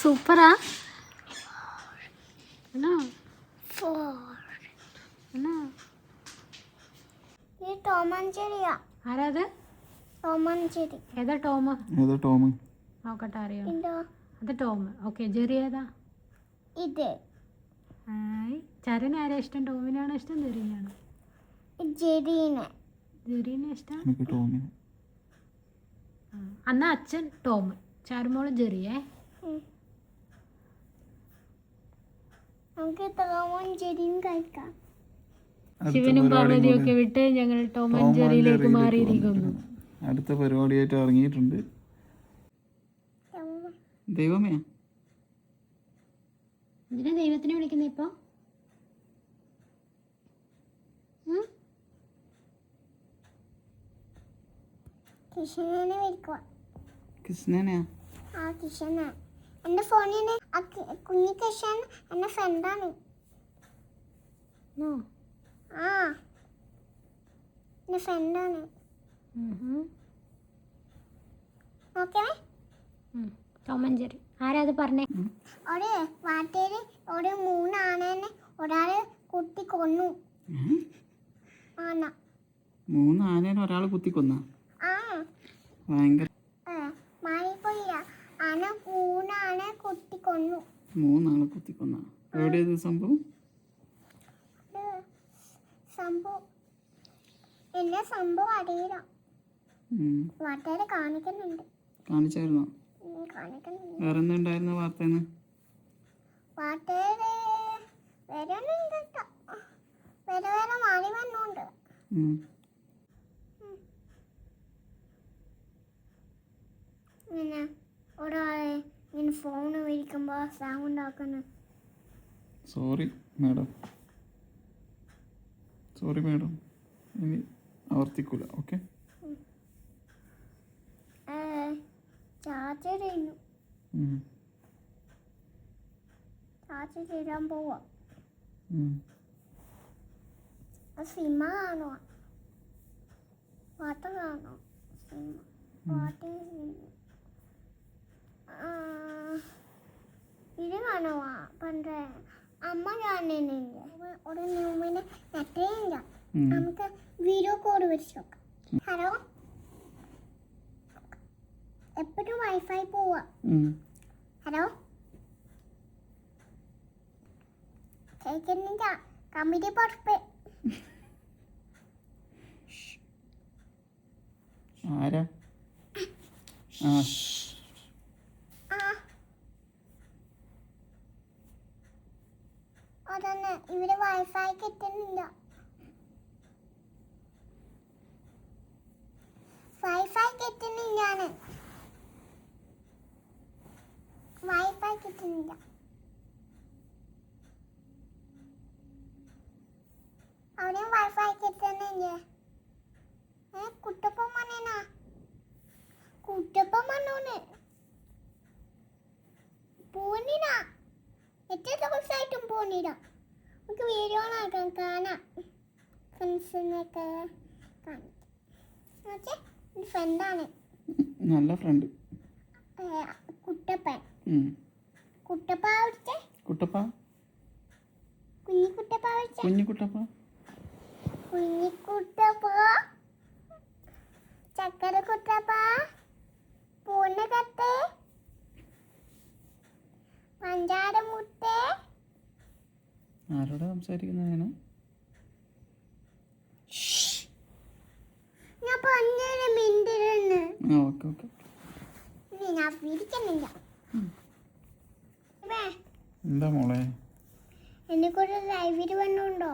സൂപ്പറാ ടോമഞ്ചേരിയാ ആരാത് ഏതാ ടോം ഏതാ ടോം? നോക്കട്ടെ അറിയോ? ഇതോ അത് ടോം. ഓക്കെ ജെറി ഏതാ? ഇത്. ആരാ ഇഷ്ടം? ടോമിനാണോ ഇഷ്ടം? ജെറിനാണോ? ജെറീനെ. ജെറീനെ ഇഷ്ടം? ടോമിന്. അന്നാ അച്ഛൻ ടോം ചാരുമോൾ ജെറിയേ. നമുക്ക് ടോമഞ്ചേരിയും കഴിക്കാം. ശിവനും പാർവതിയൊക്കെ വിട്ട് ഞങ്ങൾ ടോം ആൻഡ് ജെറിയിലേക്ക് മാറിയിരിക്കുന്നു. അടുത്ത പരിപാടിയായിട്ട് ഇറങ്ങിയിട്ടുണ്ട്. ദൈവമേ. എന്തിനാ ദൈവത്തിനെ വിളിക്കുന്നത് ഇപ്പൊ? കിഷനെ വിളിക്കുക കൃഷ്ണനെയാ? ആ കിഷന എന്റെ ഫോണിന് ആ കുഞ്ഞി കിഷൻ എന്റെ ഫ്രണ്ടാണ്. ആ എന്റെ ഫ്രണ്ടാണ്. ഓക്കേ ഉം. ഓക്കെ? ഉം. ടോം ആൻഡ് ജെറി ആരാ അത് പറഞ്ഞേ? ഒരു വാട്ടേര് ഒരു മൂന്നാണേനെ ഒരാൾ കുത്തി കൊന്നു ആന മൂന്ന് ആനേനെ ഒരാൾ കുത്തി ആ ഭയങ്കര മൂന്നാളെ കുത്തിക്കൊന്ന? എവിടെയത് സംഭവം? എന്നെ സംഭവം അറിയില്ല. വാട്ടേര് കാണിക്കുന്നുണ്ട്. കാണിച്ചായിരുന്നോ? വേറെ എന്തുണ്ടായിരുന്നു വാർത്തേന്ന്? വാട്ടേര് വരുന്നുണ്ട് വേറെ വേറെ മാറി വന്നുണ്ട്. ഇങ്ങനെ ഒരാളെ ഇങ്ങനെ ഫോൺ വിളിക്കുമ്പോൾ സൗണ്ട് ആക്കുന്നു. സോറി മാഡം സോറി മാഡം ഇനി ആവർത്തിക്കൂല ഓക്കെ ചാർജ് ചെയ്യുന്നു. ചാർജ് ചെയ്യാൻ പോവാ. ആ സിനിമ കാണുക പാട്ട് കാണുക സിനിമ പാട്ട് ഇത് കാണുക പണ്ട് അമ്മ കാണുന്നില്ല? ഒരു ന്യൂമിന് നെറ്റില്ല നമുക്ക് വീഡിയോ കോഡ് വെച്ച് നോക്കാം. ഹലോ എപ്പോഴും വൈഫൈ പോവാ. ഹലോ കേൾക്കുന്നില്ല. കമ്മിറ്റി പുറത്ത് ആരാ? ആ. ഇവിടെ വൈഫൈ കിട്ടുന്നില്ല. വൈഫൈ കിട്ടുന്നില്ലാണ് വൈഫൈ കിട്ടുന്നില്ല. അവിടെയും വൈഫൈ കിട്ടുന്നില്ലേ? ഏ കുട്ടപ്പം വന്നേനാ? കുട്ടപ്പം മണ്ണോന്ന് പോണില്ല എത്ര ദിവസമായിട്ടും പോണില്ല നമുക്ക് വീഡിയോ ആക്കാം കാണാം ഫ്രണ്ട്സിനൊക്കെ കാണാം ഓക്കെ ഫ്രണ്ടാണ് നല്ല ഫ്രണ്ട് കുട്ടപ്പൻ. കുട്ടപ്പ അവിടുത്തെ കുട്ടപ്പ? കുഞ്ഞി കുട്ടപ്പ അവിടുത്തെ കുഞ്ഞിക്കുട്ടപ്പ? കുഞ്ഞിക്കുട്ടപ്പ. കുഞ്ഞി കുട്ടപ്പ ചക്കര കുട്ടപ്പ പൂണ്ണ കത്ത് പഞ്ചാര മുട്ട ആരോടാ സംസാരിക്കുന്നതാണ് ഓക്കെ ഓക്കെ. ഞാൻ പിടിക്കുന്നില്ല ഇവേ, എന്താ മോളെ? എന്നെ കൂടെ ലൈവിൽ വന്നുണ്ടോ?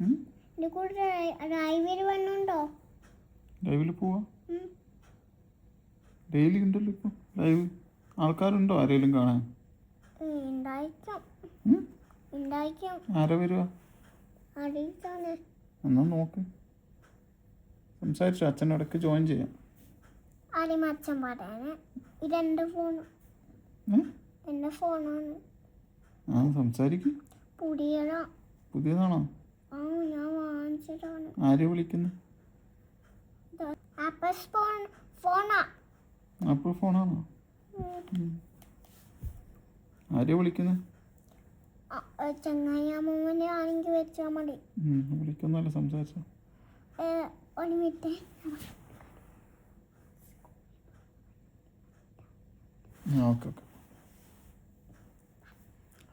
എന്നെ കൂടെ ലൈവിൽ വന്നുണ്ടോ? ലൈവിൽ പോവാ? ഡെയിലി ഉണ്ടല്ലോ ഇപ്പൊ. ലൈവ് ആൾക്കാരുണ്ടോ ആരെങ്കിലും കാണാൻ? ഉണ്ടായിരിക്കാം. ആരാ വരുവാ? എന്നാ നോക്ക്. സംസാരിച്ചു അച്ഛനോടൊക്കെ ജോയിൻ ചെയ്യാം. ആദ്യം അച്ഛൻ പറയാന് ഫോൺ? ഫോണാണ് ആ സംസാരിക്കും. പുതിയതാ. പുതിയതാണോ? ആ ഞാൻ വാങ്ങിച്ചതാണ്. ആരെയാ വിളിക്കുന്നത് ആപ്പിൾ ഫോൺ ഫോണാ ആപ്പിൾ ഫോണാണോ ആരെയാ വിളിക്കുന്നത് ചങ്ങായി അമ്മൂമ്മന്റെ ആണെങ്കിൽ വെച്ചാൽ മതി. വിളിക്കുന്നല്ല സംസാരിച്ച. ഒരു minute. Okay okay.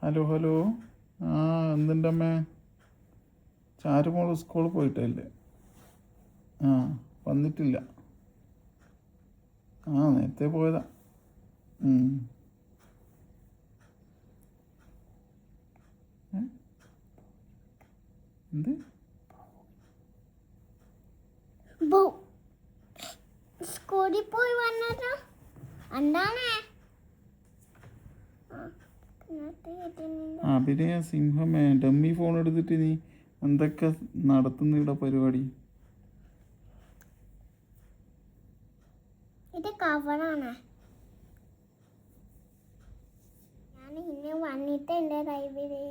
Hello hello. ആ എന്തിന്റെ അമ്മേ? ചാരുമോൾ സ്കൂളിൽ പോയിട്ടല്ലേ? ആ വന്നിട്ടില്ല. ആ നേരത്തെ പോയതാ ഉം. ഏ? എന്ത്? സ്കൂളിൽ പോയി വന്നതാ. എന്താണ്. അഭിനയ സിംഹമേ ഡമ്മി ഫോൺ എടുത്തിട്ട് നീ എന്തൊക്കെ നടത്തുന്ന ഇവിടെ പരിപാടി? ഇത് കവറാണ്. ഞാൻ ഇന്ന് വന്നിട്ട് എന്റെ ലൈബ്രറി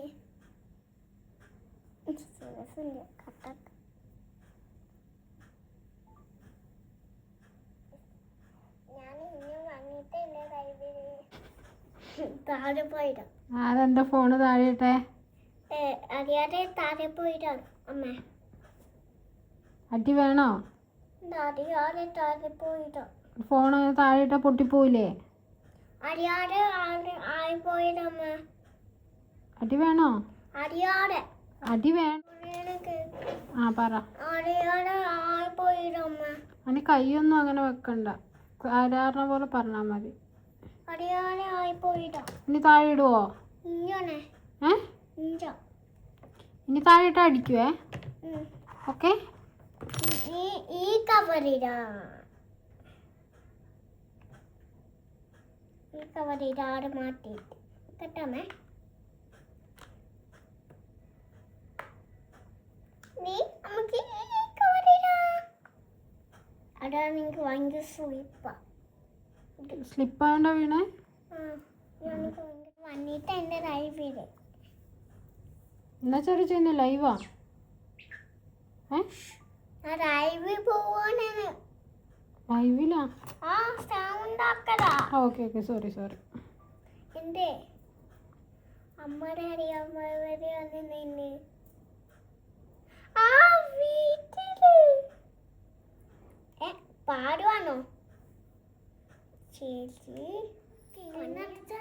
പോയിടാം. ആരെന്റെ ഫോണ് താഴെയിട്ടെ? അറിയാതെ താഴെ പോയിട്ടാണ് അമ്മ. അടി വേണോ? അറിയാതെ താഴെ പോയിടാം. ഫോൺ താഴെയിട്ടാ പൊട്ടിപ്പോയില്ലേ അറിയാതെ ആയി അടി വേണോ? അറിയാതെ. അടി വേണം ആ പറ. അതിന് കൈയൊന്നും അങ്ങനെ വെക്കണ്ട. ആരാറിനെ പോലെ പറഞ്ഞാ മതി. ഇനി താഴെ ഇടുവോ ഇനി താഴെ ഇട്ടാ അടിക്കുവേ ഓക്കെ. ഈ കവറിടാ. ഈ കവറിടാതെ മാറ്റിയിട്ട് കേട്ടമ്മേ നീ നമുക്ക് അതാ നിങ്ങൾക്ക് ഭയങ്കര സുയിപ്പാ സ്ലിപ്പാണ്ട വീണേ വന്നിട്ട് എന്റെ ലൈബ്രറി എന്നാ ചെറിയ ചെയ്യുന്ന ലൈവാ ഏ ലൈബ്രറി പോവാനാണ് ലൈവിലാ ആ സൗണ്ട് ആക്കലാ ഓക്കെ ഓക്കെ സോറി സോറി എന്തേ അമ്മയുടെ അറിയാമ്മവരെ വന്ന് നിന്ന് ആ വീട്ടിൽ. പാടുവാണോ? ചേച്ചി പിന്നെന്താ?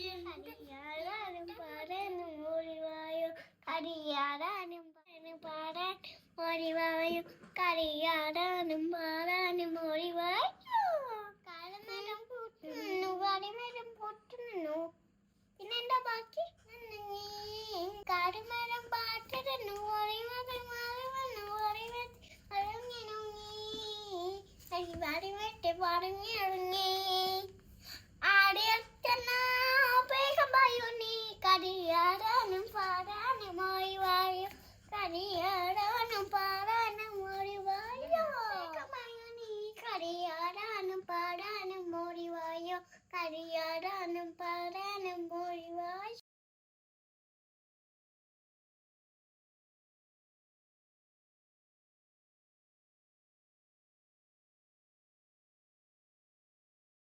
കരിയാടാനും പാടാൻ ഓടിവായോ കരിയാടാനും പാടാനും ഓടിവായോ കാലമരം പൊട്ടുന്നു കരിമരം പൊട്ടുന്നു. പിന്നെന്താ ബാക്കി? കാടുമരം പാട്ടിടുന്നു അഴങ്ങിണങ്ങി അരിവാടി വെട്ടി പറഞ്ഞിറങ്ങി